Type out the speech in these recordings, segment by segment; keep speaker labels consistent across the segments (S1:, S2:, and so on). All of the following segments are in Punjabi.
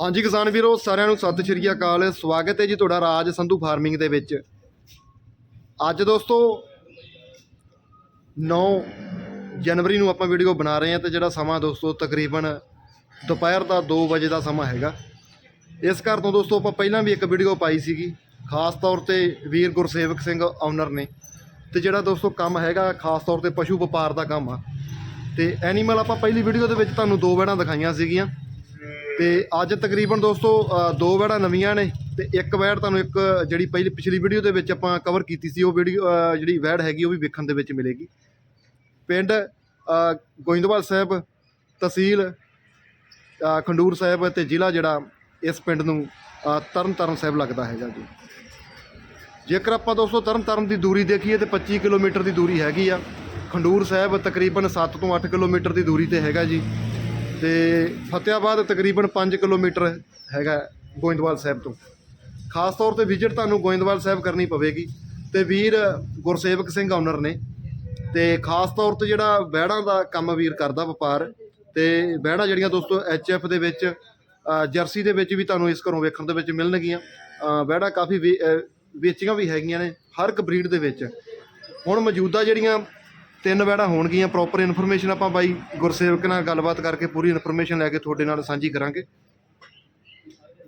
S1: ਹਾਂਜੀ ਕਿਸਾਨ ਵੀਰੋ, ਸਾਰਿਆਂ ਨੂੰ ਸਤਿ ਸ਼੍ਰੀ ਅਕਾਲ। ਸਵਾਗਤ ਹੈ ਜੀ ਤੁਹਾਡਾ ਰਾਜ ਸੰਧੂ ਫਾਰਮਿੰਗ ਦੇ ਵਿੱਚ। ਅੱਜ ਦੋਸਤੋ 9 ਜਨਵਰੀ ਨੂੰ ਆਪਾਂ ਵੀਡੀਓ ਬਣਾ ਰਹੇ ਹਾਂ ਤੇ ਜਿਹੜਾ ਸਮਾਂ ਦੋਸਤੋ, ਤਕਰੀਬਨ ਦੁਪਹਿਰ ਦਾ 2 ਵਜੇ ਦਾ ਸਮਾਂ ਹੈਗਾ। ਇਸ ਘਰ ਤੋਂ ਦੋਸਤੋ, ਆਪਾਂ ਪਹਿਲਾਂ ਵੀ ਇੱਕ ਵੀਡੀਓ ਪਾਈ ਸੀਗੀ। ਖਾਸ ਤੌਰ ਤੇ ਵੀਰ ਗੁਰਸੇਵਕ ਸਿੰਘ ਓਨਰ ਨੇ। ਤੇ ਜਿਹੜਾ ਦੋਸਤੋ, ਕੰਮ ਹੈਗਾ, ਖਾਸ ਤੌਰ ਤੇ ਪਸ਼ੂ ਵਪਾਰ ਦਾ ਕੰਮ ਆ। ਤੇ ਐਨੀਮਲ ਆਪਾਂ ਪਹਿਲੀ ਵੀਡੀਓ ਦੇ ਵਿੱਚ ਤੁਹਾਨੂੰ ਦੋ ਵੈੜਾਂ ਦਿਖਾਈਆਂ ਸੀਗੀਆਂ। ਤੇ ਅੱਜ ਤਕਰੀਬਨ ਦੋਸਤੋ ਦੋ ਵੈੜਾਂ ਨਵੀਆਂ ਨੇ ਤੇ ਇੱਕ ਵੈੜ ਤੁਹਾਨੂੰ ਇੱਕ ਜਿਹੜੀ ਪਹਿਲੀ ਪਿਛਲੀ ਵੀਡੀਓ ਦੇ ਵਿੱਚ ਆਪਾਂ ਕਵਰ ਕੀਤੀ ਸੀ ਉਹ ਵੀਡੀਓ ਜਿਹੜੀ ਵੈੜ ਹੈਗੀ ਉਹ ਵੀ ਵੇਖਣ ਦੇ ਵਿੱਚ ਮਿਲੇਗੀ। ਪਿੰਡ ਗੋਇੰਦਵਾਲ ਸਾਹਿਬ ਤਹਿਸੀਲ ਖੰਡੂਰ ਸਾਹਿਬ ਤੇ ਜ਼ਿਲ੍ਹਾ ਜਿਹੜਾ ਇਸ ਪਿੰਡ ਨੂੰ ਅ, ਤਰਨ ਸਾਹਿਬ ਲੱਗਦਾ ਹੈਗਾ ਜੀ। ਜੇਕਰ ਆਪਾਂ ਦੋਸਤੋ ਤਰਨ ਤਾਰਨ ਦੀ ਦੂਰੀ ਦੇਖੀਏ ਤੇ 25 ਕਿਲੋਮੀਟਰ ਦੀ ਦੂਰੀ ਹੈਗੀ ਆ। ਖੰਡੂਰ ਸਾਹਿਬ ਤਕਰੀਬਨ 7 ਤੋਂ 8 ਕਿਲੋਮੀਟਰ ਦੀ ਦੂਰੀ ਤੇ ਹੈਗਾ ਜੀ। ਤੇ ਫਤਿਆਬਾਦ ਤਕਰੀਬਨ 5 ਕਿਲੋਮੀਟਰ ਹੈਗਾ ਗੋਇੰਦਵਾਲ ਸਾਹਿਬ ਤੋਂ। ਖਾਸ ਤੌਰ ਤੇ ਵਿਜ਼ਿਟ ਤੁਹਾਨੂੰ ਗੋਇੰਦਵਾਲ ਸਾਹਿਬ ਕਰਨੀ ਪਵੇਗੀ ਤੇ ਵੀਰ ਗੁਰਸੇਵਕ ਸਿੰਘ ਓਨਰ ਨੇ ਤੇ ਖਾਸ ਤੌਰ ਤੇ ਜਿਹੜਾ ਬਹਿੜਾਂ ਦਾ ਕੰਮ ਵੀਰ ਕਰਦਾ ਵਪਾਰ ਤੇ ਬਹਿੜਾਂ ਜਿਹੜੀਆਂ ਦੋਸਤੋ ਐਚਐਫ ਦੇ ਵਿੱਚ ਜਰਸੀ ਦੇ ਵਿੱਚ ਵੀ ਤੁਹਾਨੂੰ ਇਸ ਘਰੋਂ ਵੇਖਣ ਦੇ ਵਿੱਚ ਮਿਲਣਗੀਆਂ। ਅ, ਬਹਿੜਾਂ ਕਾਫੀ ਵੇ- ਵੇਚੀਆਂ ਵੀ ਹੈਗੀਆਂ ਨੇ ਹਰ ਇੱਕ ਬਰੀਡ ਦੇ ਵਿੱਚ। ਹੁਣ ਮੌਜੂਦਾ ਜਿਹੜੀਆਂ ਤਿੰਨ ਵੈੜਾਂ ਹੋਣਗੀਆਂ ਪ੍ਰੋਪਰ ਇਨਫੋਰਮੇਸ਼ਨ ਆਪਾਂ ਬਾਈ ਗੁਰਸੇਵਕ ਨਾਲ ਗੱਲਬਾਤ ਕਰਕੇ ਪੂਰੀ ਇਨਫੋਰਮੇਸ਼ਨ ਲੈ ਕੇ ਤੁਹਾਡੇ ਨਾਲ ਸਾਂਝੀ ਕਰਾਂਗੇ।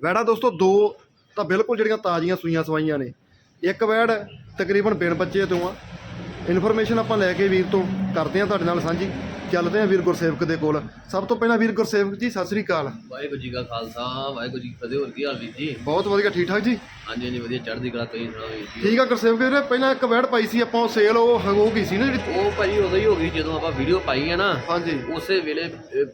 S1: ਵੈੜਾਂ ਦੋਸਤੋ, ਦੋ ਤਾਂ ਬਿਲਕੁਲ ਜਿਹੜੀਆਂ ਤਾਜ਼ੀਆਂ ਸੂਈਆਂ ਸਵਾਈਆਂ ਨੇ। ਇੱਕ ਵੈੜ ਤਕਰੀਬਨ ਬਿਨ ਬੱਚੇ ਤੋਂ ਆ। ਇਨਫੋਰਮੇਸ਼ਨ ਆਪਾਂ ਲੈ ਕੇ ਵੀਰ ਤੋਂ ਕਰਦੇ ਆ ਤੁਹਾਡੇ ਨਾਲ ਸਾਂਝੀ। ਚੱਲਦੇ ਆ ਵੀਰ ਗੁਰਸੇਵਕ ਦੇ ਕੋਲ। ਸਭ ਤੋਂ ਪਹਿਲਾਂ ਵੀਰ ਗੁਰਸੇਵਕ ਜੀ ਸਤਿ ਸ੍ਰੀ ਅਕਾਲ।
S2: ਵਾਹਿਗੁਰੂ ਜੀ ਕਾ ਖਾਲਸਾ ਵਾਹਿਗੁਰੂ ਜੀ ਕੀ ਫਤਿਹ ਹੋਰ ਕੀ ਹਾਲ ਵੀਰ ਜੀ?
S1: ਬਹੁਤ ਵਧੀਆ ਠੀਕ ਠਾਕ ਜੀ?
S2: ਹਾਂਜੀ ਹਾਂਜੀ ਵਧੀਆ ਚੜ੍ਹਦੀ ਕਲਾ ਤੁਸੀਂ ਸੁਣਾਓ ਵੀਰ ਜੀ।
S1: ਠੀਕ ਆ ਗੁਰਸੇਵਕ ਵੀਰ ਪਹਿਲਾਂ ਇੱਕ ਵੈੜ ਪਾਈ ਸੀ ਆਪਾਂ ਸੇਲ ਉਹ ਹੋ ਗਈ ਸੀ ਨਾ ਜਿਹੜੀ?
S2: ਉਹ ਭਾਜੀ ਉਦੋਂ ਹੀ ਹੋ ਗਈ ਜਦੋਂ ਆਪਾਂ ਵੀਡੀਓ ਪਾਈ ਹੈ ਨਾ।
S1: ਹਾਂਜੀ।
S2: ਉਸੇ ਵੇਲੇ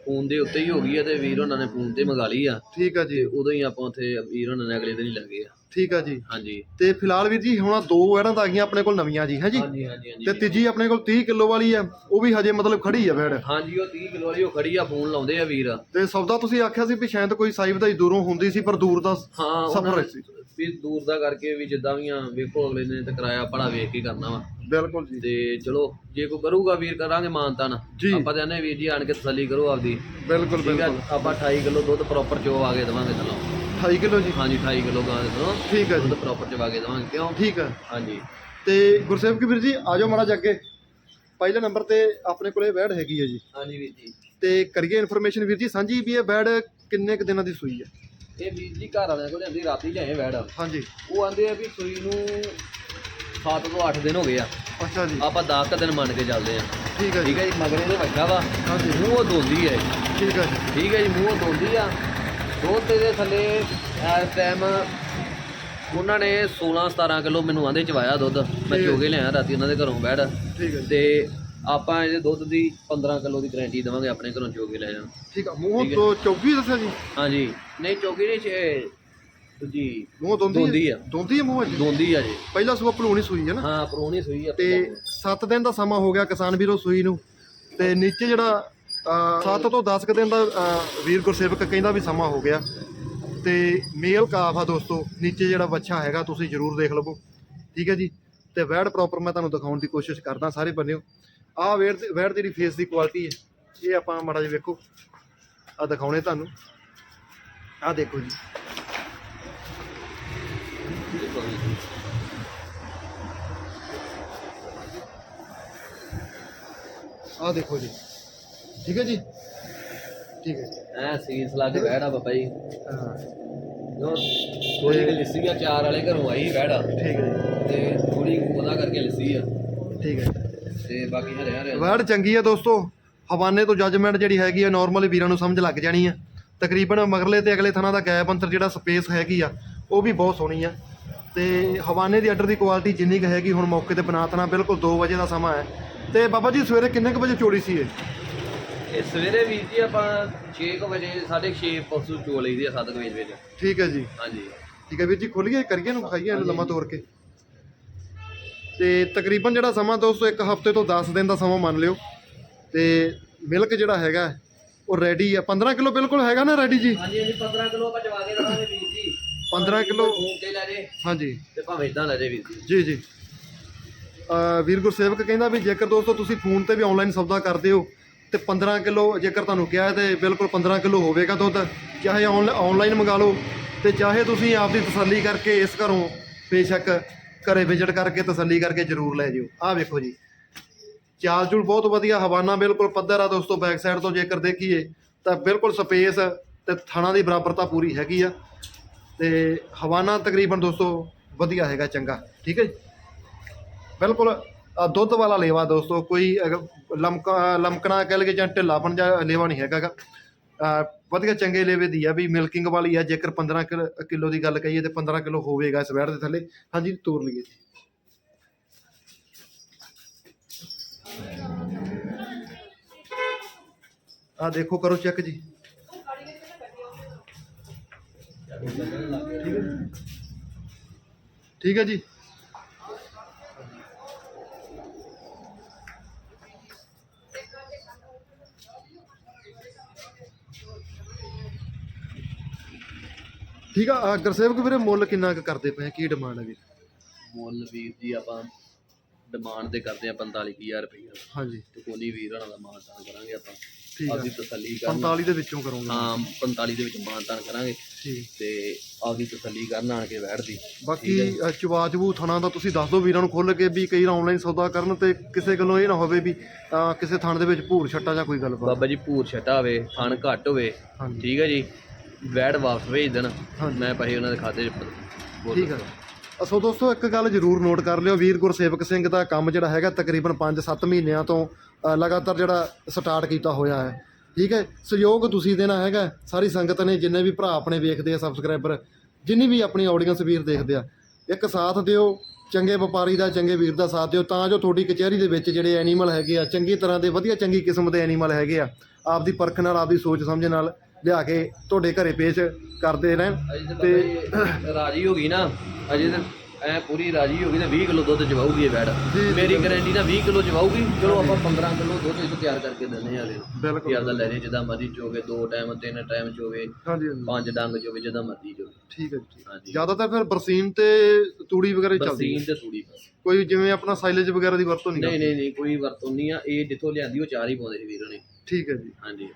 S2: ਫੋਨ ਦੇ ਉੱਤੇ ਹੀ ਹੋ ਗਈ ਹੈ ਤੇ ਵੀਰ ਉਹਨਾਂ ਨੇ ਫੋਨ ਤੇ ਮੰਗਾ ਲਈ ਆ।
S1: ਠੀਕ ਆ ਜੀ।
S2: ਉਦੋਂ ਹੀ ਆਪਾਂ ਉੱਥੇ ਵੀਰ ਉਹਨਾਂ ਨੇ ਅਗਲੇ ਦਿਨ ਹੀ ਲੱਗੇ ਆ।
S1: ਠੀਕ ਆ ਜੀ।
S2: ਹਾਂਜੀ।
S1: ਤੇ ਫਿਲਹਾਲ ਵੀਰ ਜੀ ਹੁਣ ਆਹ ਦੋ ਵੈੜਾਂ ਤਾਂ ਆ ਗਈਆਂ ਆਪਣੇ ਕੋਲ ਨਵੀਆਂ ਜੀ ਹੈ ਜੀ?
S2: ਹਾਂਜੀ ਹਾਂਜੀ
S1: ਤੇ
S2: ਹਾਂਜੀ
S1: ਤੀਜੀ ਆਪਣੇ ਕੋਲ 30 ਕਿਲੋ ਵਾਲੀ ਆ ਉਹ ਵੀ ਹਜੇ ਮਤਲਬ ਖੜੀ ਆ ਵੈੜ
S2: ਹਾਂਜੀ ਉਹ 30 ਕਿਲੋ ਵਾਲੀ ਉਹ ਖੜੀ ਆ ਫੋਨ ਲਾਉਂਦੇ ਆ ਵੀਰ।
S1: ਤੇ ਸੌਦਾ ਤੁਸੀਂ ਆਖਿਆ ਸੀ ਵੀ ਸ਼ਾਇਦ ਕੋਈ ਸਾਈ ਵਧਾਈ ਦੂਰੋਂ ਹੁੰਦੀ ਸੀ ਪਰ ਦੂਰ ਦਾ
S2: ਹਾਂ
S1: ਸਫਰ ਸੀ।
S2: ਵੀ ਦੂਰ ਦਾ ਕਰਕੇ ਵੀ ਜਿੱਦਾਂ ਵੀ ਆ ਵੇਖੋ ਅਗਲੇ ਨੇ ਤੇ ਕਿਰਾਇਆ ਬੜਾ ਵੇਖ ਕੇ ਕਰਨਾ ਵਾ।
S1: ਬਿਲਕੁਲ ਜੀ।
S2: ਤੇ ਚਲੋ ਜੇ ਕੋਈ ਕਰੂਗਾ ਵੀਰ ਕਰਾਂਗੇ ਮਾਨਤਾ ਨਾ
S1: ਜੀ।
S2: ਆਪਾਂ ਕਹਿੰਦੇ ਵੀਰ ਜੀ ਆਣ ਕੇ ਤਸੱਲੀ ਕਰੋ ਆਪਦੀ।
S1: ਬਿਲਕੁਲ
S2: ਠੀਕ
S1: ਬਿਲਕੁਲ।
S2: ਆਪਾਂ 28 ਕਿਲੋ ਦੁੱਧ ਪ੍ਰੋਪਰ ਚੋ ਆ ਕੇ ਦਵਾਂਗੇ ਚਲੋ।
S1: 28 ਕਿਲੋ ਜੀ।
S2: ਹਾਂਜੀ 28 ਕਿਲੋ ਗਾਂ ਦੇ ਤੋਂ
S1: ਠੀਕ ਹੈ ਜੀ।
S2: ਪ੍ਰੋਪਰ ਚਵਾ ਕੇ ਦਵਾਂਗੇ ਕਿਉਂ?
S1: ਠੀਕ ਆ
S2: ਹਾਂਜੀ।
S1: ਤੇ ਗੁਰਸੇਵਕ ਵੀਰ ਜੀ ਆਜੋ ਮਾੜਾ ਜਿਹਾ ਅੱਗੇ। ਪਹਿਲੇ ਨੰਬਰ ਤੇ ਆਪਣੇ ਕੋਲੇ ਵੈੜ ਹੈਗੀ ਹੈ ਜੀ।
S2: ਹਾਂਜੀ ਵੀਰ ਜੀ।
S1: ਤੇ ਕਰੀਏ ਇਨਫੋਰਮੇਸ਼ਨ ਵੀਰ ਜੀ ਸਾਂਝੀ ਵੀ ਇਹ ਵੈੜ ਕਿੰਨੇ ਕੁ ਦਿਨਾਂ ਦੀ ਸੂਈ ਹੈ?
S2: ਇਹ ਵੀਰ ਜੀ ਘਰ ਵਾਲਿਆਂ ਕੋਲ ਜਾਂਦੀ ਰਾਤੀ ਲਿਆਏ ਵੈੜ
S1: ਹਾਂਜੀ।
S2: ਉਹ ਆਂਦੇ ਆ ਵੀ ਸੂਈ ਨੂੰ 7 ਤੋਂ 8 ਦਿਨ ਹੋ ਗਏ ਆ।
S1: ਅੱਛਾ ਜੀ।
S2: ਆਪਾਂ 10 ਦਿਨ ਮੰਨ ਕੇ ਚੱਲਦੇ ਆ।
S1: ਠੀਕ ਹੈ ਜੀ।
S2: ਠੀਕ ਹੈ ਜੀ ਮਗਰੇ ਦੇ ਵੱਜਾ ਵਾ।
S1: ਹਾਂਜੀ।
S2: ਮੂੰਹ ਉਹ ਦੋਂਦੀ ਹੈ।
S1: ਠੀਕ ਹੈ ਜੀ।
S2: ਠੀਕ ਹੈ ਜੀ ਮੂੰਹ ਉਹ ਦੋਂਦੀ ਆ। ਦੁੱਧ ਦੇ ਥੱਲੇ ਇਸ ਟਾਈਮ ਉਹਨਾਂ ਨੇ 16 17 ਕਿਲੋ ਮੈਨੂੰ ਆਂਦੇ ਚਵਾਇਆ ਦੁੱਧ। ਮੈਂ। ਚੋਗੇ ਲਿਆ ਰਾਤੀ ਉਹਨਾਂ ਦੇ ਘਰੋਂ ਵੈੜ
S1: ਠੀਕ ਹੈ ਜੀ।
S2: ਤੇ ਆਪਾਂ ਇਹਦੇ ਦੁੱਧ ਦੀ 15 ਕਿਲੋ ਦੀ ਗਾਰੰਟੀ ਦੇਵਾਂਗੇ ਆਪਣੇ ਘਰੋਂ ਚੋ ਕੇ ਲੈ ਜਾਣ।
S1: ਠੀਕ ਆ ਮੂੰਹ ਤੋਂ ਚੌਗੀ ਦੱਸਿਆ ਜੀ?
S2: ਹਾਂਜੀ। ਨਹੀਂ ਚੋਗੀ ਨਹੀਂ ਛੇ ਜੀ
S1: ਮੂੰਹ ਦੋਂਦੀ
S2: ਦੋਂਦੀ ਆ।
S1: ਦੋਂਦੀ ਹੈ ਮੂੰਹ
S2: ਦੋਂਦੀ ਆ ਜੀ।
S1: ਪਹਿਲਾ ਸੂਆ ਭਲੂਣੀ ਸੂਈ ਹੈ ਨਾ?
S2: ਹਾਂ ਪਰੋਣੀ ਸੂਈ ਆ
S1: ਤੇ 7 ਦਿਨ ਦਾ ਸਮਾਂ ਹੋ ਗਿਆ ਕਿਸਾਨ ਵੀਰੋ ਸੂਈ ਨੂੰ। ਤੇ ਨੀਚੇ ਜਿਹੜਾ 7 ਤੋਂ 10 ਕੁ ਦਿਨ ਦਾ ਅ, ਵੀਰ ਗੁਰਸੇਵਕ ਕਹਿੰਦਾ ਵੀ ਸਮਾਂ ਹੋ ਗਿਆ। ਤੇ ਮੇਲ ਕਾਫ ਆ ਦੋਸਤੋ ਨੀਚੇ ਜਿਹੜਾ ਵੱਛਾ ਹੈਗਾ ਤੁਸੀਂ ਜਰੂਰ ਦੇਖ ਲਵੋ। ਠੀਕ ਹੈ ਜੀ? ਤੇ ਵੈੜ ਪ੍ਰੋਪਰ ਮੈਂ ਤੁਹਾਨੂੰ ਦਿਖਾਉਣ ਦੀ ਕੋਸ਼ਿਸ਼ ਕਰਦਾ ਸਾਰੇ ਬੰਨਿਓ। ਆਹ ਵੈੜ ਦੀ ਵੈੜ ਦੀ ਜਿਹੜੀ ਫੇਸ ਦੀ ਕੁਆਲਿਟੀ ਹੈ ਇਹ ਆਪਾਂ ਮਾੜਾ ਜਿਹਾ ਵੇਖੋ। ਆ ਦਿਖਾਉਣੇ ਤੁਹਾਨੂੰ। ਆਹ ਦੇਖੋ ਜੀ। ਆਹ ਦੇਖੋ ਜੀ। ਠੀਕ ਹੈ ਜੀ? ਠੀਕ ਹੈ
S2: ਐ ਸੀਸ ਲਾ ਕੇ ਬੈਠਾ ਬਾਬਾ ਜੀ।
S1: ਹਾਂ।
S2: ਜੋ ਥੋੜੀ ਜਿਹੀ ਲਿੱਸੀ ਆ ਚਾਰ ਵਾਲੇ ਘਰੋਂ ਆਈ ਬੈਠਾ
S1: ਠੀਕ ਹੈ ਜੀ।
S2: ਤੇ ਥੋੜੀ ਉਹਦਾ ਕਰਕੇ ਲਿੱਸੀ ਆ।
S1: ਠੀਕ ਹੈ
S2: ਤੇ ਬਾਕੀ ਹਰੇ ਹਰੇ
S1: ਵਰਡ ਚੰਗੀ ਹੈ ਦੋਸਤੋ। ਹਵਾਨੇ ਤੋਂ ਜੱਜਮੈਂਟ ਜਿਹੜੀ ਹੈਗੀ ਹੈ ਨਾਰਮਲੀ ਵੀਰਾਂ ਨੂੰ ਸਮਝ ਲੱਗ ਜਾਣੀ ਹੈ ਤਕਰੀਬਨ ਮਗਰਲੇ ਤੇ ਅਗਲੇ ਥਣਾ ਦਾ ਗੈਪ ਅੰਤਰ ਜਿਹੜਾ ਸਪੇਸ ਹੈਗੀ ਆ ਉਹ ਵੀ ਬਹੁਤ ਸੋਹਣੀ ਆ। ਤੇ ਹਵਾਨੇ ਦੀ ਆਰਡਰ ਦੀ ਕੁਆਲਿਟੀ ਜਿੰਨੀ ਕੁ ਹੈਗੀ ਹੁਣ ਮੌਕੇ ਤੇ ਬਨਾਤਨਾ ਬਿਲਕੁਲ 2 ਵਜੇ ਦਾ ਸਮਾਂ ਹੈ। ਤੇ ਬਾਬਾ ਜੀ ਸਵੇਰੇ ਕਿੰਨੇ ਕੁ ਵਜੇ ਚੋੜੀ ਸੀ ਇਹ?
S2: ਇਹ ਸਵੇਰੇ ਵੀਰ ਜੀ ਆਪਾਂ 6 ਵਜੇ 6:30 ਪਰਸੂ ਚੋ ਲਈਦੀ ਆ 7 ਵਜੇ ਵਿੱਚ।
S1: ਠੀਕ ਹੈ ਜੀ।
S2: ਹਾਂਜੀ।
S1: ਠੀਕ ਹੈ ਵੀਰ ਜੀ ਖੋਲੀਏ ਕਰੀਏ ਨੂੰ ਖਾਈਏ ਇਹਨੂੰ ਲੰਮਾ ਤੋੜ ਕੇ। ਤੇ ਤਕਰੀਬਨ ਜਿਹੜਾ ਸਮਾਂ ਦੋਸਤੋ ਇੱਕ ਹਫ਼ਤੇ ਤੋਂ 10 ਦਿਨ ਦਾ ਸਮਾਂ ਮੰਨ ਲਿਓ। ਤੇ ਮਿਲਕ ਜਿਹੜਾ ਹੈਗਾ ਉਹ ਰੈਡੀ ਆ। 15 ਕਿਲੋ ਬਿਲਕੁਲ ਹੈਗਾ ਨਾ ਰੈਡੀ ਜੀ?
S2: ਹਾਂਜੀ ਹਾਂਜੀ 15 ਕਿਲੋ ਆਪਾਂ ਚਵਾ ਕੇ ਦਵਾਂਗੇ ਵੀਰ ਜੀ।
S1: 15 ਕਿਲੋ
S2: ਤੇ ਲੈ ਜੇ।
S1: ਹਾਂਜੀ।
S2: ਤੇ ਭਾਵੇਂ ਇਦਾਂ ਲੈ ਜੇ ਵੀਰ ਜੀ।
S1: ਜੀ ਜੀ। ਅ ਵੀਰ ਗੁਰਸੇਵਕ ਕਹਿੰਦਾ ਵੀ ਜੇਕਰ ਦੋਸਤੋ ਤੁਸੀਂ ਫੋਨ ਤੇ ਵੀ ਆਨਲਾਈਨ ਸੌਦਾ ਕਰਦੇ ਹੋ ਤੇ 15 ਕਿਲੋ ਜੇਕਰ ਤੁਹਾਨੂੰ ਕਿਹਾ ਹੈ ਤੇ ਬਿਲਕੁਲ 15 ਕਿਲੋ ਹੋਵੇਗਾ ਦੁੱਧ। ਚਾਹੇ ਆਨਲਾਈਨ ਮੰਗਾ ਲਓ ਤੇ ਚਾਹੇ ਤੁਸੀਂ ਆਪਦੀ ਤਸੱਲੀ ਕਰਕੇ ਇਸ ਘਰੋਂ ਬੇਸ਼ੱਕ ਘਰੇ ਵਿਜ਼ਿਟ ਕਰਕੇ ਤਸੱਲੀ ਕਰਕੇ ਜ਼ਰੂਰ ਲੈ ਜਿਓ। ਆਹ ਵੇਖੋ ਜੀ। ਚਾਲ ਚੂਲ ਬਹੁਤ ਵਧੀਆ, ਹਵਾਨਾ ਬਿਲਕੁਲ ਪੱਧਰ ਆ ਦੋਸਤੋ ਬੈਕ ਸਾਈਡ ਤੋਂ ਜੇਕਰ ਦੇਖੀਏ ਤਾਂ ਬਿਲਕੁਲ ਸਪੇਸ ਤੇ ਥਣਾ ਦੀ ਬਰਾਬਰਤਾ ਪੂਰੀ ਹੈਗੀ ਆ। ਤੇ ਹਵਾਨਾ ਤਕਰੀਬਨ ਦੋਸਤੋ ਵਧੀਆ ਹੈਗਾ ਚੰਗਾ। ਠੀਕ ਹੈ ਜੀ? ਬਿਲਕੁਲ ਦੁੱਧ ਵਾਲਾ ਲੇਵਾ ਦੋਸਤੋ, ਕੋਈ ਅਗਰ ਲਮਕਾ, ਲਮਕਣਾ ਕਹਿ ਲਈਏ ਜਾਂ ਢਿੱਲਾਪਣ ਜਾਂ ਲੇਵਾ ਨਹੀਂ ਹੈਗਾ ਵਧੀਆ ਚੰਗੇ ਲੇਵੇ ਦੀ ਆ ਵੀ ਮਿਲਕਿੰਗ ਵਾਲੀ ਆ, ਜੇਕਰ 15 ਕਿਲ- ਕਿਲੋ ਦੀ ਗੱਲ ਕਹੀਏ ਤੇ 15 ਕਿਲੋ ਹੋਵੇਗਾ ਇਸ ਵੈੜ ਦੇ ਥੱਲੇ। ਹਾਂਜੀ, ਤੋਰ ਲਈਏ ਜੀ। ਆ ਦੇਖੋ, ਕਰੋ ਚੈੱਕ ਜੀ। ਠੀਕ ਹੈ ਜੀ। ਠੀਕ ਆ ਗੁਰਸੇਵਕ ਵੀਰੇ ਮੁੱਲ ਕਿੰਨਾ ਕੁ ਕਰਦੇ ਪਏ ਆ? ਕੀ ਡਿਮਾਂਡ ਹੈ ਜੀ
S2: ਮੁੱਲ ਵੀਰ ਜੀ ਆਪਾਂ ਡਿਮਾਂਡ ਤੇ ਕਰਦੇ ਆ 45000 ਰੁਪਏ
S1: ਹਾਂਜੀ।
S2: ਤੇ ਕੋਨੀ ਵੀਰ ਹਣਾ ਦਾ ਮਾਨਤਾਨ ਕਰਾਂਗੇ ਆਪਾਂ।
S1: ਠੀਕ ਆ।
S2: ਆਪਦੀ ਤਸੱਲੀ ਕਰਨ।
S1: 45 ਦੇ ਵਿੱਚੋਂ ਕਰੋਗੇ।
S2: ਹਾਂ 45 ਦੇ ਵਿੱਚ ਮਾਨਤਾਨ ਕਰਾਂਗੇ।
S1: ਠੀਕ।
S2: ਤੇ ਆਪਦੀ ਤਸੱਲੀ ਕਰਨ ਆਣ ਕੇ ਬੈਠਦੀ।
S1: ਬਾਕੀ ਅ, ਚਵਾ ਥਣਾ ਦਾ ਤੁਸੀਂ ਦੱਸ ਦਿਓ ਵੀਰਾਂ ਨੂੰ ਖੁੱਲ ਕੇ ਵੀ ਕਈ ਆਨਲਾਈਨ ਸੌਦਾ ਕਰਨ ਤੇ ਕਿਸੇ ਗੱਲੋਂ ਇਹ ਨਾ ਹੋਵੇ ਵੀ ਅ, ਕਿਸੇ ਥਣ ਦੇ ਵਿੱਚ ਭੂਰ ਛੱਟਾ ਜਾਂ ਕੋਈ ਗੱਲਬਾਤ।
S2: ਬਾਬਾ ਜੀ ਭੂਰ ਛਟਾ ਹੋਵੇ ਥਣ ਘੱਟ ਹੋਵੇ।
S1: ਹਾਂਜੀ।
S2: ਠੀਕ ਹੈ ਜੀ। ਵੈੜ ਵਾਪਸ ਭੇਜ ਦੇਣ। ਮੈਂ ਪੈਸੇ ਉਹਨਾਂ ਦੇ ਖਾਤੇ 'ਚ ਬੋਲ
S1: ਠੀਕ ਹੈ ਅਸੋ ਦੋਸਤੋ ਇੱਕ ਗੱਲ ਜ਼ਰੂਰ ਨੋਟ ਕਰ ਲਿਓ ਵੀਰ ਗੁਰਸੇਵਕ ਸਿੰਘ ਦਾ ਕੰਮ ਜਿਹੜਾ ਹੈਗਾ ਤਕਰੀਬਨ 5-7 ਮਹੀਨਿਆਂ ਤੋਂ ਲਗਾਤਾਰ ਜਿਹੜਾ ਸਟਾਰਟ ਕੀਤਾ ਹੋਇਆ ਹੈ। ਠੀਕ ਹੈ ਸਹਿਯੋਗ ਤੁਸੀਂ ਦੇਣਾ ਹੈਗਾ ਸਾਰੀ ਸੰਗਤ ਨੇ ਜਿੰਨੇ ਵੀ ਭਰਾ ਆਪਣੇ ਵੇਖਦੇ ਆ ਸਬਸਕ੍ਰਾਈਬਰ ਜਿੰਨੀ ਵੀ ਆਪਣੀ ਆਡੀਅנס ਵੀਰ ਦੇਖਦੇ ਆ ਇੱਕ ਸਾਥ ਦਿਓ ਚੰਗੇ ਵਪਾਰੀ ਦਾ ਚੰਗੇ ਵੀਰ ਦਾ ਸਾਥ ਦਿਓ ਤਾਂ ਜੋ ਤੁਹਾਡੀ ਕਚਹਿਰੀ ਦੇ ਵਿੱਚ ਜਿਹੜੇ ਐਨੀਮਲ ਹੈਗੇ ਆ ਚੰਗੀ ਤਰ੍ਹਾਂ ਦੇ ਵਧੀਆ ਚੰਗੀ ਕਿਸਮ ਦੇ ਐਨੀਮਲ ਹੈਗੇ ਆ ਆਪਦੀ ਪਰਖ ਨਾਲ ਆਪਦੀ ਸੋਚ ਸਮਝ ਨਾਲ ਲਿਆ ਕੇ ਤੁਹਾਡੇ ਘਰੇ ਪੇਸ਼ ਕਰਦੇ ਰਹਿਣ
S2: ਤੇ ਜੀ ਰਾਜੀ ਹੋ ਗਈ ਨਾ ਅਜੇ ਤੇ ਐ ਪੂਰੀ ਰਾਜੀ ਹੋ ਗਈ ਤੇ 20 ਕਿਲੋ ਦੁੱਧ ਚਵਾਊਗੀ ਇਹ
S1: ਜੀ, ਜੀ,
S2: ਮੇਰੀ ਗਾਰੰਟੀ ਨਾਲ 20 ਕਿਲੋ ਚਵਾਊਗੀ ਚਲੋ ਆਪਾਂ 15 ਕਿਲੋ ਦੁੱਧ ਇਹ ਤਿਆਰ ਕਰਕੇ ਦਿੰਦੇ ਆ ਇਹਨੂੰ
S1: ਬਿਲਕੁਲ।
S2: ਆਪਦਾ ਲੈ ਜੇ ਜਿੱਦਾਂ ਮਰਜ਼ੀ ਚੋਵੇ ਦੋ ਟਾਈਮ ਤਿੰਨ ਟਾਈਮ ਚੋਵੇ
S1: ਹਾਂਜੀ ਹਾਂਜੀ।
S2: ਪੰਜ ਡੰਗ ਚੋਵੇ ਜਿੱਦਾਂ ਮਰਜ਼ੀ ਚੋਵੇ।
S1: ਠੀਕ ਹੈ ਜੀ।
S2: ਹਾਂਜੀ।
S1: ਜ਼ਿਆਦਾਤਰ ਫਿਰ ਬਰਸੀਨ ਤੇ ਤੂੜੀ ਵਗੈਰਾ ਹੀ ਚੱਲਦੀ
S2: ਬਰਸੀਨ ਤੇ ਤੂੜੀ ਬਸ।
S1: ਕੋਈ ਜਿਵੇਂ ਆਪਣਾ ਸਾਈਲੇਜ ਵਗੈਰਾ ਦੀ ਵਰਤੋਂ ਨਹੀਂ
S2: ਨਹੀਂ ਨਹੀਂ ਕੋਈ ਵਰਤੋਂ ਨਹੀਂ ਆ ਇਹ ਜਿੱਥੋਂ ਲਿਆਂਦੀ ਉਹ ਚਾਰ ਹੀ ਪਾਉਂਦੇ ਸੀ ਵੀਰ ਨੇ
S1: ਠੀਕ ਹੈ ਜੀ।
S2: ਹਾਂਜੀ।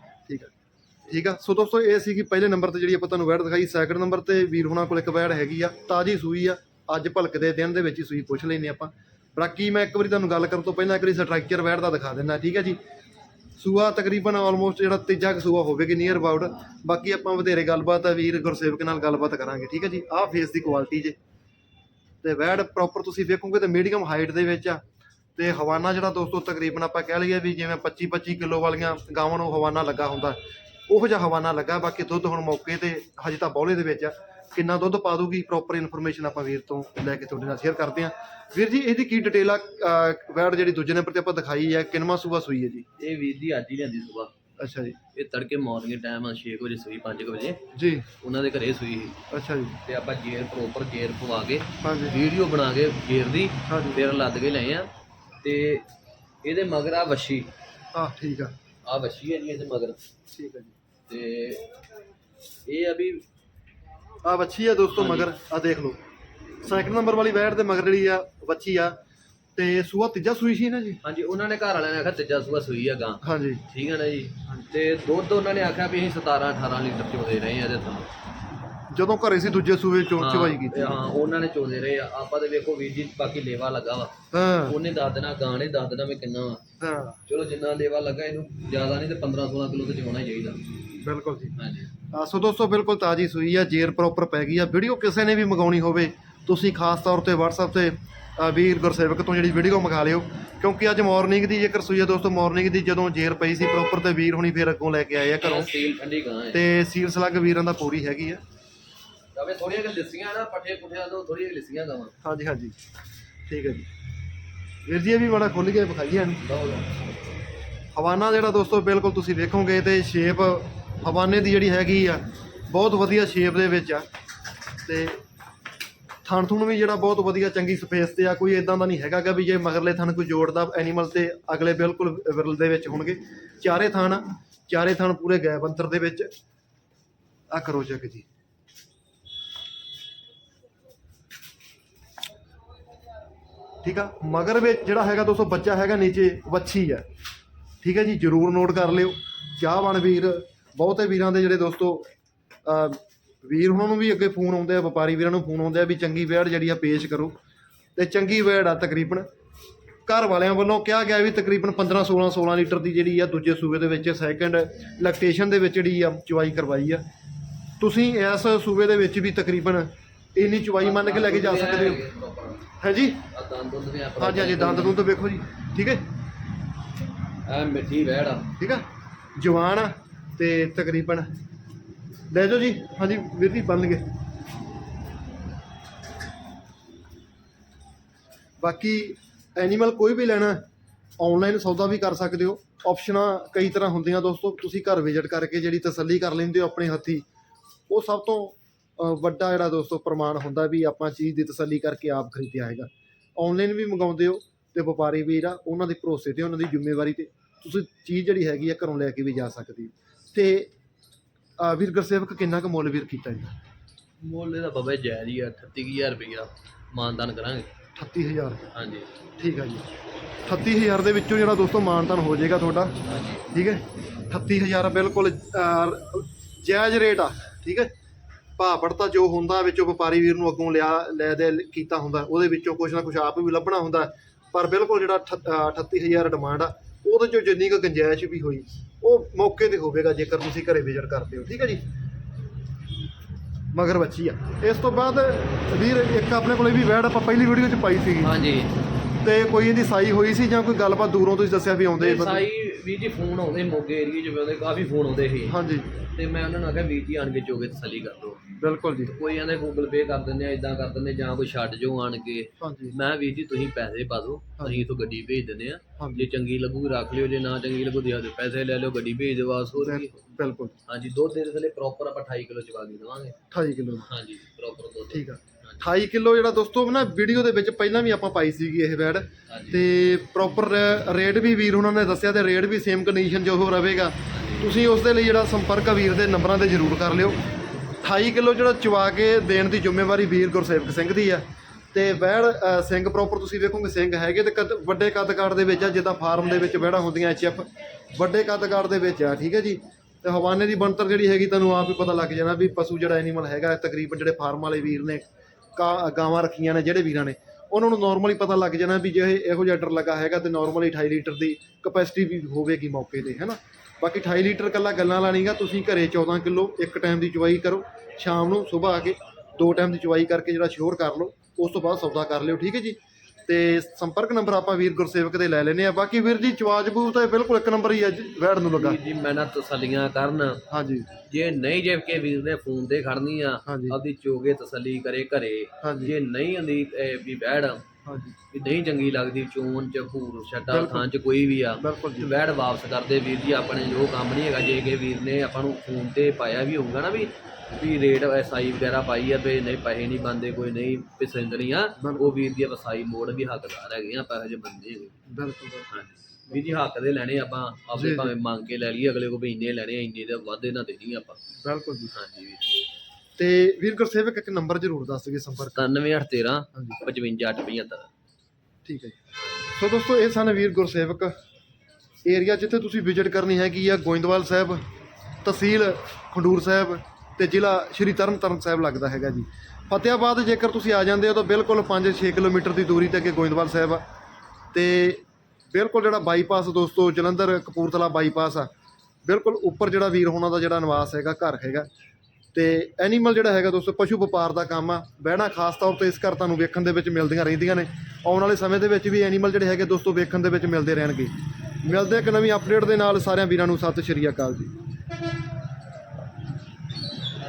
S1: ਠੀਕ ਆ? ਸੋ ਦੋਸਤੋ, ਇਹ ਸੀ ਕਿ ਪਹਿਲੇ ਨੰਬਰ ਤੇ ਜਿਹੜੀ ਆਪਾਂ ਤੁਹਾਨੂੰ ਵੈੜ ਦਿਖਾਈ। ਸੈਕੰਡ ਨੰਬਰ ਤੇ ਵੀਰ ਹੁਣਾਂ ਕੋਲ ਇੱਕ ਵੈੜ ਹੈਗੀ ਆ, ਤਾਜੀ ਸੂਈ ਆ। ਅੱਜ ਭਲਕ ਦੇ ਦਿਨ ਦੇ ਵਿੱਚ ਹੀ ਸੂਈ ਪੁੱਛ ਲੈਨੇ ਆਪਾਂ। ਬਾਕੀ ਮੈਂ ਇੱਕ ਵਾਰੀ ਤੁਹਾਨੂੰ ਗੱਲ ਕਰਨ ਤੋਂ ਪਹਿਲਾਂ ਇੱਕ ਵਾਰੀ ਸਟਰਕਚਰ ਵੈੜ ਦਾ ਦਿਖਾ ਦਿੰਦਾ, ਠੀਕ ਹੈ ਜੀ? ਸੂਆ ਤਕਰੀਬਨ ਆਲਮੋਸਟ ਜਿਹੜਾ ਤੀਜਾ ਕੁ ਸੂਆ ਹੋਵੇਗੀ ਨੀਅਰ ਅਬਾਊਟ ਬਾਕੀ ਆਪਾਂ ਵਧੇਰੇ ਗੱਲਬਾਤ ਆ, ਵੀਰ ਗੁਰਸੇਵਕ ਨਾਲ ਗੱਲਬਾਤ ਕਰਾਂਗੇ, ਠੀਕ ਹੈ ਜੀ? ਆਹ ਫੇਸ ਦੀ ਕੁਆਲਿਟੀ ਜੇ। ਤੇ ਵੈੜ ਪ੍ਰੋਪਰ ਤੁਸੀਂ ਵੇਖੋਗੇ ਤੇ ਮੀਡੀਅਮ ਹਾਈਟ ਦੇ ਵਿੱਚ ਆ। ਤੇ ਹਵਾਨਾ ਜਿਹੜਾ ਦੋਸਤੋ ਤਕਰੀਬਨ ਆਪਾਂ ਕਹਿ ਲਈਏ ਵੀ ਜਿਵੇਂ 25 25 ਕਿਲੋ ਵਾਲੀਆਂ ਗਾਵਾਂ ਨੂੰ ਹਵਾਨਾ ਲੱਗਾ ਹੁੰਦਾ। ਉਹੋ ਜਿਹਾ ਹਵਾਨਾ ਲੱਗਾ ਬਾਕੀ ਦੁੱਧ ਹੁਣ ਮੌਕੇ ਤੇ ਹਜੇ ਤਾਂ ਬੌਲੇ ਦੇ ਵਿੱਚ ਆ। ਕਿੰਨਾ ਦੁੱਧ ਪਾ ਦੂਗੀ ਪ੍ਰੋਪਰ ਇਨਫੋਰਮੇਸ਼ਨ ਆਪਾਂ ਵੀਰ ਤੋਂ ਲੈ ਕੇ ਤੁਹਾਡੇ ਨਾਲ ਸ਼ੇਅਰ ਕਰਦੇ ਹਾਂ। ਵੀਰ ਜੀ ਇਹਦੀ ਕੀ ਡਿਟੇਲ ਆ? ਵੈੜ ਜਿਹੜੀ ਦੂਜੇ ਨੰਬਰ ਤੇ ਆਪਾਂ ਦਿਖਾਈ ਹੈ ਕਿੰਨਵਾਂ ਸੂਆ ਸੂਈ ਹੈ ਜੀ?
S2: ਇਹ ਵੀਰ ਦੀ ਅੱਜ ਹੀ ਲਿਆਂਦੀ ਸੁਬਾ
S1: ਅੱਛਾ ਜੀ।
S2: ਇਹ ਤੜਕੇ ਮਾਰਨਿੰਗ ਟਾਈਮ ਆ 6 ਵਜੇ ਸੂਈ 5 ਵਜੇ।
S1: ਜੀ।
S2: ਉਹਨਾਂ ਦੇ ਘਰੇ ਸੂਈ ਸੀ।
S1: ਅੱਛਾ ਜੀ।
S2: ਤੇ ਆਪਾਂ ਜੇਰ ਪ੍ਰੋਪਰ ਜੇਰ ਪਵਾ ਕੇ
S1: ਹਾਂਜੀ
S2: ਵੀਡੀਓ ਬਣਾ ਕੇ ਜੇਰ ਦੀ ਫਿਰ ਲੱਦ ਕੇ ਲਏ ਆ। ਤੇ ਇਹਦੇ ਮਗਰ ਆ ਵੱਛੀ।
S1: ਹਾਂ ਠੀਕ ਆ।
S2: ਆ ਵੱਛੀ ਹੈ ਜੀ ਇਹਦੇ ਮਗਰ।
S1: ਠੀਕ ਆ ਜੀ।
S2: ਤੇ ਇਹ ਵੀ
S1: ਆ ਵੱਛੀ ਆ ਦੋਸਤੋ ਮਗਰ ਆ ਦੇਖ ਲਓ। ਸੈਕਿੰਡ ਨੰਬਰ ਵਾਲੀ ਵੈੜ ਦੇ ਮਗਰ ਜਿਹੜੀ ਆ ਵੱਛੀ ਆ। ਤੇ ਸੂਆ ਤੀਜਾ ਸੂਈ ਸੀ ਨਾ ਜੀ?
S2: ਹਾਂਜੀ ਉਹਨਾਂ ਨੇ ਘਰ ਵਾਲਿਆਂ ਨੇ ਆਖਿਆ ਤੀਜਾ ਸੂਆ ਸੂਈ ਆ ਗਾਂ।
S1: ਹਾਂਜੀ।
S2: ਠੀਕ ਹੈ ਨਾ ਜੀ? ਤੇ ਦੁੱਧ ਉਹਨਾਂ ਨੇ ਆਖਿਆ ਵੀ ਅਸੀਂ 17 18 ਲੀਟਰ ਚੋਦੇ ਰਹੇ ਆ ਇਹਦੇ ਤੋਂ।
S1: ਜਦੋਂ ਘਰੇ ਸੀ ਦੂਜੇ ਸੂਏ ਚੋਂ
S2: ਹਾਂ,
S1: ਚਵਾਈ ਕੀਤੀ।
S2: ਹਾਂ ਉਹਨਾਂ ਨੇ ਚੋਦੇ ਰਹੇ ਆ। ਆਪਾਂ ਤੇ ਵੇਖੋ ਵੀਰ ਜੀ ਬਾਕੀ ਲੇਵਾ ਲੱਗਾ ਵਾ।
S1: ਹਾਂ।
S2: ਉਹਨੇ ਦੱਸ ਦੇਣਾ ਗਾਂ ਨੇ ਦੱਸ ਦੇਣਾ ਵੀ ਕਿੰਨਾ ਵਾ।
S1: ਹਾਂ।
S2: ਚਲੋ ਜਿੰਨਾ ਲੇਵਾ ਲੱਗਾ ਇਹਨੂੰ ਜ਼ਿਆਦਾ ਨਹੀਂ ਤੇ 15 16 ਕਿਲੋ ਤੇ ਹੀ ਚਾਹੀਦਾ।
S1: ਬਿਲਕੁਲ ਜੀ।
S2: ਹਾਂਜੀ।
S1: ਸੋ ਦੋਸਤੋ ਬਿਲਕੁਲ ਤਾਜੀ ਸੂਈ ਆ ਜੇਰ ਪ੍ਰੋਪਰ ਪੈ ਗਈ ਆ। ਵੀਡੀਓ ਕਿਸੇ ਨੇ ਵੀ ਮੰਗਾਉਣੀ ਹੋਵੇ ਤੁਸੀਂ ਖਾਸ ਤੌਰ ਤੇ WhatsApp ਤੇ ਵੀਰ ਗੁਰਸੇਵਕ ਤੋਂ ਜਿਹੜੀ ਵੀਡੀਓ ਮੰਗਾ ਲਿਓ। ਕਿਉਂਕਿ ਅੱਜ ਮਾਰਨਿੰਗ ਦੀ ਜੇਕਰ ਸੂਈ ਆ ਦੋਸਤੋ ਮਾਰਨਿੰਗ ਦੀ ਜਦੋਂ ਜੇਰ ਪਈ ਸੀ ਪ੍ਰੋਪਰ ਤੇ ਵੀਰ ਹੁਣੀ ਫੇਰ ਅੱਗੋਂ ਲੈ ਕੇ ਆਏ ਆ ਘਰੋਂ। ਤੇ ਸੀਲ ਸਲੱਗ ਵੀਰਾਂ ਦਾ ਪੂਰੀ ਹੈਗੀ ਆ।
S2: ਜਾਵੇ ਥੋੜੀਆਂ ਕਿ ਲਿਸੀਆਂ ਨਾ ਪੱਠੇ ਪੁੱਠਿਆਂ ਤੋਂ ਥੋੜੀਆਂ ਲਿਸੀਆਂ ਗਾਵਾਂ।
S1: ਹਾਂਜੀ ਹਾਂਜੀ। ਠੀਕ ਹੈ ਜੀ। ਵੀਰ ਜੀ ਇਹ ਵੀ ਬੜਾ ਖੁੱਲ ਕੇ ਵਿਖਾਈਆਂ ਨੇ ਹਵਾਨਾ ਜਿਹੜਾ ਦੋਸਤੋ ਬਿਲਕੁਲ ਤੁਸੀਂ ਵੇਖੋਗੇ ਤੇ ਸ਼ੇਪ ਹਵਾਨੇ ਦੀ ਜਿਹੜੀ ਹੈਗੀ ਆ ਬਹੁਤ ਵਧੀਆ ਸ਼ੇਪ ਦੇ ਵਿੱਚ ਆ। ਤੇ ਥਣ ਥੁਣ ਵੀ ਜਿਹੜਾ ਬਹੁਤ ਵਧੀਆ ਚੰਗੀ ਸਪੇਸ ਤੇ ਆ ਕੋਈ ਇਦਾਂ ਦਾ ਨਹੀਂ ਹੈਗਾਗਾ ਵੀ ਜੇ ਮਗਰਲੇ ਥਣ ਕੋਈ ਜੋੜਦਾ ਐਨੀਮਲ ਤੇ ਅਗਲੇ ਬਿਲਕੁਲ ਵਿਰਲ ਦੇ ਵਿੱਚ ਹੋਣਗੇ। ਚਾਰੇ ਥਣ ਚਾਰੇ ਥਣ ਪੂਰੇ ਗੈਪ ਅੰਤਰ ਦੇ ਵਿੱਚ। ਆ ਕਰੋ ਚੈੱਕ ਜੀ। ਠੀਕ ਆ? ਮਗਰ ਵਿੱਚ ਜਿਹੜਾ ਹੈਗਾ ਦੋਸਤੋ ਬੱਚਾ ਹੈਗਾ ਨੀਚੇ, ਵੱਛੀ ਹੈ ਠੀਕ ਹੈ ਜੀ? ਜਰੂਰ ਨੋਟ ਕਰ ਲਿਓ। ਚਾਹਵਾਨ ਵੀਰ, ਬਹੁਤੇ ਵੀਰਾਂ ਦੇ ਜਿਹੜੇ ਦੋਸਤੋ ਵੀਰ ਉਹਨਾਂ ਨੂੰ ਵੀ ਅੱਗੇ ਫੋਨ ਆਉਂਦੇ ਆ, ਵਪਾਰੀ ਵੀਰਾਂ ਨੂੰ ਫੋਨ ਆਉਂਦੇ ਆ ਵੀ ਚੰਗੀ ਵੈੜ ਜਿਹੜੀ ਆ ਪੇਸ਼ ਕਰੋ। ਤੇ ਚੰਗੀ ਵੈੜ ਆ ਤਕਰੀਬਨ। ਘਰ ਵਾਲਿਆਂ ਵੱਲੋਂ ਕਿਹਾ ਗਿਆ ਵੀ ਤਕਰੀਬਨ 15 16 16 ਲੀਟਰ ਦੀ ਜਿਹੜੀ ਆ ਦੂਜੇ ਸੂਬੇ ਦੇ ਵਿੱਚ ਸੈਕੰਡ ਲੈਕਟੇਸ਼ਨ ਦੇ ਵਿੱਚ ਜਿਹੜੀ ਆ ਚੁਆਈ ਕਰਵਾਈ ਆ। ਤੁਸੀਂ ਇਸ ਸੂਬੇ ਦੇ ਵਿੱਚ ਵੀ ਤਕਰੀਬਨ ਇੰਨੀ ਚਵਾਈ ਮੰਨ ਕੇ ਲੈ ਕੇ ਜਾ ਸਕਦੇ ਹੋ। ਹੈ ਜੀ
S2: ਆ ਦੰਦ ਦੁੱਧ ਵੀ ਆਪਣਾ
S1: ਹਾਂਜੀ ਹਾਂਜੀ ਦੰਦ ਦੁੱਧ ਵੇਖੋ ਜੀ। ਠੀਕ ਹੈ?
S2: ਐ ਮਿੱਠੀ ਆ।
S1: ਠੀਕ ਆ? ਜਵਾਨ ਆ ਤੇ ਤਕਰੀਬਨ। ਲੈ ਜਾਓ ਜੀ। ਹਾਂਜੀ ਵੀਰ ਜੀ ਬੰਨ ਗਏ ਬਾਕੀ ਐਨੀਮਲ ਕੋਈ ਵੀ ਲੈਣਾ ਆਨਲਾਈਨ ਸੌਦਾ ਵੀ ਕਰ ਸਕਦੇ ਹੋ। ਆਪਸ਼ਨਾਂ ਕਈ ਤਰ੍ਹਾਂ ਹੁੰਦੀਆਂ ਦੋਸਤੋ। ਤੁਸੀਂ ਘਰ ਵਿਜ਼ਿਟ ਕਰਕੇ ਜਿਹੜੀ ਤਸੱਲੀ ਕਰ ਲੈਂਦੇ ਹੋ ਆਪਣੇ ਹੱਥੀ ਉਹ ਸਭ ਤੋਂ ਵੱਡਾ ਜਿਹੜਾ ਦੋਸਤੋ ਪ੍ਰਮਾਣ ਹੁੰਦਾ ਵੀ ਆਪਾਂ ਚੀਜ਼ ਦੀ ਤਸੱਲੀ ਕਰਕੇ ਆਪ ਖਰੀਦਿਆ ਹੈਗਾ। ਆਨਲਾਈਨ ਵੀ ਮੰਗਾਉਂਦੇ ਹੋ ਤੇ ਵਪਾਰੀ ਵੀਰ ਆ ਉਹਨਾਂ ਦੇ ਭਰੋਸੇ ਤੇ ਉਹਨਾਂ ਦੀ ਜ਼ਿੰਮੇਵਾਰੀ ਤੇ ਤੁਸੀਂ ਚੀਜ਼ ਜਿਹੜੀ ਹੈਗੀ ਆ ਘਰੋਂ ਲੈ ਕੇ ਵੀ ਜਾ ਸਕਦੇ ਹੋ। ਤੇ ਵੀਰ ਗੁਰਸੇਵਕ ਕਿੰਨਾ ਕੁ ਮੁੱਲ ਵੀਰ ਕੀਤਾ ਇਹਦਾ?
S2: ਮੁੱਲ ਇਹਦਾ ਬਾਬਾ ਜਾਇਜ਼ ਹੀ ਆ 38000 ਰੁਪਇਆ ਮਾਨਦਾਨ ਕਰਾਂਗੇ।
S1: 38000
S2: ਹਾਂਜੀ।
S1: ਠੀਕ ਆ ਜੀ। 38000 ਦੇ ਵਿੱਚੋਂ ਜਿਹੜਾ ਦੋਸਤੋ ਮਾਨਤਾਨ ਹੋ ਜਾਏਗਾ ਤੁਹਾਡਾ। ਠੀਕ ਹੈ? 38000 ਬਿਲਕੁਲ ਜਾਇਜ਼ ਰੇਟ ਆ। ਠੀਕ ਹੈ? ਭਾਪੜ ਤਾਂ ਜੋ ਹੁੰਦਾ ਵਿੱਚੋਂ ਵਪਾਰੀ ਵੀਰ ਨੂੰ ਅੱਗੋਂ ਲਿਆ ਲੈ ਦੇ ਕੀਤਾ ਹੁੰਦਾ ਉਹਦੇ ਵਿੱਚੋਂ ਕੁਝ ਨਾ ਕੁਝ ਆਪ ਵੀ ਲੱਭਣਾ ਹੁੰਦਾ। ਪਰ ਬਿਲਕੁਲ ਜਿਹੜਾ ਅਠ- ਅਹ, 38000 ਡਿਮਾਂਡ ਆ ਉਹਦੇ ਚੋਂ ਜਿੰਨੀ ਕੁ ਗੁੰਜਾਇਸ਼ ਵੀ ਹੋਈ ਉਹ ਮੌਕੇ ਤੇ ਹੋਵੇਗਾ ਜੇਕਰ ਤੁਸੀਂ ਘਰੇ ਵਿਜ਼ਿਟ ਕਰਦੇ ਹੋ ਠੀਕ ਹੈ ਜੀ? ਮਗਰ ਬੱਚੀ ਆ। ਇਸ ਤੋਂ ਬਾਅਦ ਵੀਰ ਇੱਕ ਆਪਣੇ ਕੋਲੇ ਵੀ ਵੈੜ ਆਪਾਂ ਪਹਿਲੀ ਵੀਡੀਓ 'ਚ ਪਾਈ ਸੀਗੀ।
S2: ਹਾਂਜੀ।
S1: ਤੇ ਕੋਈ ਇਹਦੀ ਸਾਈ ਹੋਈ ਸੀ ਜਾਂ ਕੋਈ ਗੱਲਬਾਤ ਦੂਰੋਂ ਤੁਸੀਂ ਦੱਸਿਆ ਵੀ ਆਉਂਦੇ?
S2: ਸਾਈ ਵੀਰ ਜੀ ਫੋਨ ਆਉਂਦੇ ਮੋਗੇ ਏਰੀਏ ਚ ਆਉਂਦੇ ਕਾਫੀ ਫੋਨ ਆਉਂਦੇ ਸੀ।
S1: ਹਾਂਜੀ।
S2: ਤੇ ਮੈਂ ਉਹਨਾਂ ਨੂੰ ਆਖਿਆ ਵੀਰ ਜੀ ਆਣ ਕੇ ਚੋਗੇ ਤਸੱਲੀ ਕਰ ਲਓ
S1: ਬਿਲਕੁਲ ਜੀ।
S2: ਕੋਈ ਕਹਿੰਦੇ ਗੂਗਲ ਪੇ ਕਰ ਦਿੰਦੇ ਆ ਇਦਾਂ ਕਰ ਦਿੰਦੇ ਜਾਂ ਕੋਈ ਛੱਡ ਜਾਓ ਆਣ ਕੇ।
S1: ਹਾਂਜੀ।
S2: ਮੈਂ ਵੀਰ ਜੀ ਤੁਸੀਂ ਪੈਸੇ ਪਾ ਦਿਓ। ਅਸੀਂ ਇਥੋਂ ਗੱਡੀ ਭੇਜ ਦਿੰਦੇ ਆ। ਜੇ ਚੰਗੀ ਲੱਗੂਗੀ ਰੱਖ ਲਿਓ ਜੇ ਨਾ ਚੰਗੀ ਲੱਗੂ ਦਿਆ ਦਿਓ ਪੈਸੇ ਲੈ ਲਿਓ ਗੱਡੀ ਭੇਜ ਦਿਓ ਬਸ ਹੋਰ ਕੀ।
S1: ਬਿਲਕੁਲ।
S2: ਹਾਂਜੀ ਦੁੱਧ ਦੇ ਥੱਲੇ ਪ੍ਰੋਪਰ ਆਪਾਂ 28 ਕਿਲੋ ਚਵਾ ਕੇ ਦੇਵਾਂਗੇ।
S1: 28 ਕਿਲੋ।
S2: ਹਾਂਜੀ ਪ੍ਰੋਪਰ ਦੁੱਧ।
S1: ਠੀਕ ਆ। 28 ਕਿਲੋ ਜਿਹੜਾ ਦੋਸਤੋ ਨਾ ਵੀਡੀਓ ਦੇ ਵਿੱਚ ਪਹਿਲਾਂ ਵੀ ਆਪਾਂ ਪਾਈ ਸੀਗੀ ਇਹ
S2: ਹਾਂਜੀ।
S1: ਤੇ ਪ੍ਰੋਪਰ ਰੇਟ ਵੀ ਵੀਰ ਉਹਨਾਂ ਨੇ ਦੱਸਿਆ ਤੇ ਰੇਟ ਵੀ ਸੇਮ ਕੰਡੀਸ਼ਨ ਜੋ ਹੋ ਰਹੇਗਾ। ਤੁਸੀਂ ਉਸ ਦੇ ਲਈ ਜਿਹੜਾ ਸੰਪਰਕ ਵੀਰ ਦੇ ਨੰਬਰਾਂ ਤੇ ਜ਼ਰੂਰ ਕਰ ਲਿਓ। 28 ਕਿਲੋ ਜਿਹੜਾ ਚਵਾ ਕੇ ਦੇਣ ਦੀ ਜ਼ਿੰਮੇਵਾਰੀ ਵੀਰ ਗੁਰਸੇਵਕ ਸਿੰਘ ਦੀ ਆ। ਤੇ ਵੈੜ ਅ, ਸਿੰਘ ਪ੍ਰੋਪਰ ਤੁਸੀਂ ਵੇਖੋਗੇ ਸਿੰਘ ਹੈਗੇ ਤੇ ਵੱਡੇ ਕੱਦ ਕਾਠ ਦੇ ਵਿੱਚ ਆ ਜਿੱਦਾਂ ਫਾਰਮ ਦੇ ਵਿੱਚ ਵੈੜਾਂ ਹੁੰਦੀਆਂ ਐਚਐਫ ਵੱਡੇ ਕੱਦ ਕਾਠ ਦੇ ਵਿੱਚ ਆ ਠੀਕ ਹੈ ਜੀ? ਤੇ ਹਵਾਨੇ ਦੀ ਬਣਤਰ ਜਿਹੜੀ ਹੈਗੀ ਤੁਹਾਨੂੰ ਆਪ ਹੀ ਪਤਾ ਲੱਗ ਜਾਣਾ ਵੀ ਪਸ਼ੂ ਜਿਹੜਾ ਐਨੀਮਲ ਹੈਗਾ ਤਕਰੀਬਨ ਜਿਹੜੇ ਫਾਰਮ ਵਾਲੇ ਵੀਰ ਨੇ ਗਾਵਾਂ ਰੱਖੀਆਂ ਨੇ ਜਿਹੜੇ ਵੀਰਾਂ ਨੇ, ਉਹਨਾਂ ਨੂੰ ਨਾਰਮਲੀ ਪਤਾ ਲੱਗ ਜਾਣਾ ਵੀ ਜੇ ਇਹੋ ਜਿਹਾ ਡਰ ਲੱਗਾ ਹੈਗਾ ਤੇ ਨਾਰਮਲੀ 28 ਲੀਟਰ ਦੀ ਕਪੈਸਿਟੀ ਵੀ ਹੋਵੇਗੀ ਮੌਕੇ ਤੇ, ਹੈਨਾ? ਬਾਕੀ 28 ਲੀਟਰ ਕੱਲਾ ਗੱਲਾਂ ਲਾਣੀਗਾ, ਤੁਸੀਂ ਘਰੇ 14 ਕਿਲੋ ਇੱਕ ਟਾਈਮ ਦੀ ਚੁਆਈ ਕਰੋ, ਸ਼ਾਮ ਨੂੰ ਸਵੇਰ ਆ ਕੇ ਦੋ ਟਾਈਮ ਦੀ ਚੁਆਈ ਕਰਕੇ ਜਿਹੜਾ ਸ਼ੋਰ ਕਰ ਲਓ, ਉਸ ਤੋਂ ਬਾਅਦ ਸੌਦਾ ਕਰ ਲਿਓ, ਠੀਕ ਹੈ ਜੀ? ਤੇ ਸੰਪਰਕ ਨੰਬਰ ਆਪਾਂ ਵੀਰ ਗੁਰਸੇਵਕ ਦੇ ਲੈ ਲੈਨੇ ਆ ਬਾਕੀ ਵੀਰ ਜੀ ਚਵਾਜ ਬੂ ਤਾਂ ਬਿਲਕੁਲ ਇੱਕ ਨੰਬਰ ਹੀ ਆ ਜੀ, ਵੈੜ ਨੂੰ ਲੱਗਾ।
S2: ਵੀਰ ਜੀ ਮੈਂ ਨਾ ਤਸੱਲੀਆਂ ਕਰਨ।
S1: ਹਾਂਜੀ।
S2: ਜੇ ਨਹੀਂ ਜੇ ਕੇ ਵੀਰ ਨੇ ਫੋਨ ਤੇ ਖੜਨੀ ਆ
S1: ਹਾਂਜੀ।
S2: ਆਪਦੀ ਚੋਗੇ ਤਸੱਲੀ ਕਰੇ ਘਰੇ।
S1: ਹਾਂਜੀ।
S2: ਜੇ ਨਹੀਂ ਆਂਦੀ ਇਹ ਵੀ ਬੈੜ
S1: ਹਾਂਜੀ।
S2: ਵੀ ਨਹੀਂ ਚੰਗੀ ਲੱਗਦੀ ਚੋਣ ਚ ਭੂਰ ਛੱਡਾ
S1: ਬਿਲਕੁਲ।
S2: ਥਾਂ ਚ ਕੋਈ ਵੀ ਆ
S1: ਬਿਲਕੁਲ ਜੀ।
S2: ਵੈੜ ਵਾਪਸ ਕਰਦੇ। ਵੀਰ ਜੀ ਆਪਣੇ ਜੋ ਕੰਮ ਨਹੀਂ ਹੈਗਾ ਜੇ ਕਿ ਵੀਰ ਨੇ ਆਪਾਂ ਨੂੰ ਫੋਨ ਤੇ ਪਾਇਆ ਵੀ ਹੋਊਗਾ ਨਾ ਵੀ ਵੀ ਰੇਟ ਐਸਆਈ ਵਗੈਰਾ ਪਾਈ ਆ ਵੀ ਨਹੀਂ ਪੈਸੇ ਨਹੀਂ ਬੰਦੇ ਕੋਈ ਨਹੀਂ ਪਸੰਦ ਨਹੀਂ ਆ
S1: ਬਿਲਕੁਲ।
S2: ਉਹ ਵੀਰ ਦੀ ਵਸਾਈ ਮੋੜ ਵੀ ਹੱਕਦਾਰ ਹੈਗੇ ਆ ਪੈਸੇ ਜੇ ਬੰਦੇ ਹੈਗੇ।
S1: ਬਿਲਕੁਲ
S2: ਹਾਂਜੀ। ਵੀਰ ਜੀ ਹੱਕ ਦੇ ਲੈਣੇ ਆਪਾਂ
S1: ਜੀ।
S2: ਭਾਵੇਂ ਮੰਗ ਕੇ ਲੈ ਲਈਏ ਅਗਲੇ ਕੋ ਵੀ ਇੰਨੇ ਲੈਣੇ ਆ ਇੰਨੇ ਦੇ ਵਾਧੇ ਨਾ ਦੇਣੀ ਆਪਾਂ।
S1: ਬਿਲਕੁਲ ਜੀ।
S2: ਹਾਂਜੀ ਵੀਰ ਜੀ।
S1: ਤੇ ਵੀਰ ਗੁਰਸੇਵਕ ਇੱਕ ਨੰਬਰ ਜ਼ਰੂਰ ਦੱਸ ਦਈਏ ਸੰਪਰਕ।
S2: 97813
S1: ਹਾਂਜੀ
S2: 55875
S1: ਠੀਕ ਹੈ ਜੀ। ਸੋ ਦੋਸਤੋ ਇਹ ਸਨ ਵੀਰ ਗੁਰਸੇਵਕ। ਏਰੀਆ ਜਿੱਥੇ ਤੁਸੀਂ ਵਿਜ਼ਿਟ ਕਰਨੀ ਹੈਗੀ ਆ ਗੋਇੰਦਵਾਲ ਸਾਹਿਬ ਤਹਿਸੀਲ ਖੰਡੂਰ ਸਾਹਿਬ ਤੇ ਜ਼ਿਲ੍ਹਾ ਸ਼੍ਰੀ ਤਰਨਤਾਰਨ ਸਾਹਿਬ ਲੱਗਦਾ ਹੈਗਾ ਜੀ। ਫਤਿਆਬਾਦ ਜੇਕਰ ਤੁਸੀਂ ਆ ਜਾਂਦੇ ਹੋ ਤਾਂ ਬਿਲਕੁਲ 5-6 ਕਿਲੋਮੀਟਰ ਦੀ ਦੂਰੀ ਤੇ ਅੱਗੇ ਗੋਇੰਦਵਾਲ ਸਾਹਿਬ ਆ। ਤੇ ਬਿਲਕੁਲ ਜਿਹੜਾ ਬਾਈਪਾਸ ਦੋਸਤੋ, ਜਲੰਧਰ ਕਪੂਰਥਲਾ ਬਾਈਪਾਸ ਆ। ਬਿਲਕੁਲ ਉੱਪਰ ਜਿਹੜਾ ਵੀਰ ਹੋਣਾ ਦਾ ਜਿਹੜਾ ਨਿਵਾਸ ਹੈਗਾ, ਘਰ ਹੈਗਾ। ਤੇ ਐਨੀਮਲ ਜਿਹੜਾ ਹੈਗਾ ਦੋਸਤੋ, ਪਸ਼ੂ ਵਪਾਰ ਦਾ ਕੰਮ ਆ। ਬਹਿਣਾ ਖਾਸ ਤੌਰ ਤੇ ਇਸ ਘਰ ਤੁਹਾਨੂੰ ਵੇਖਣ ਦੇ ਵਿੱਚ ਮਿਲਦੀਆਂ ਰਹਿੰਦੀਆਂ ਨੇ। ਆਉਣ ਵਾਲੇ ਸਮੇਂ ਦੇ ਵਿੱਚ ਵੀ ਐਨੀਮਲ ਜਿਹੜੇ ਹੈਗੇ ਦੋਸਤੋ, ਵੇਖਣ ਦੇ ਵਿੱਚ ਮਿਲਦੇ ਰਹਿਣਗੇ। ਮਿਲਦੇ ਇੱਕ ਨਵੀਂ ਅਪਡੇਟ ਦੇ ਨਾਲ ਸਾਰਿਆਂ ਵੀਰਾਂ ਨੂੰ ਸਤਿ ਸ਼੍ਰੀ ਅਕਾਲ ਜੀ।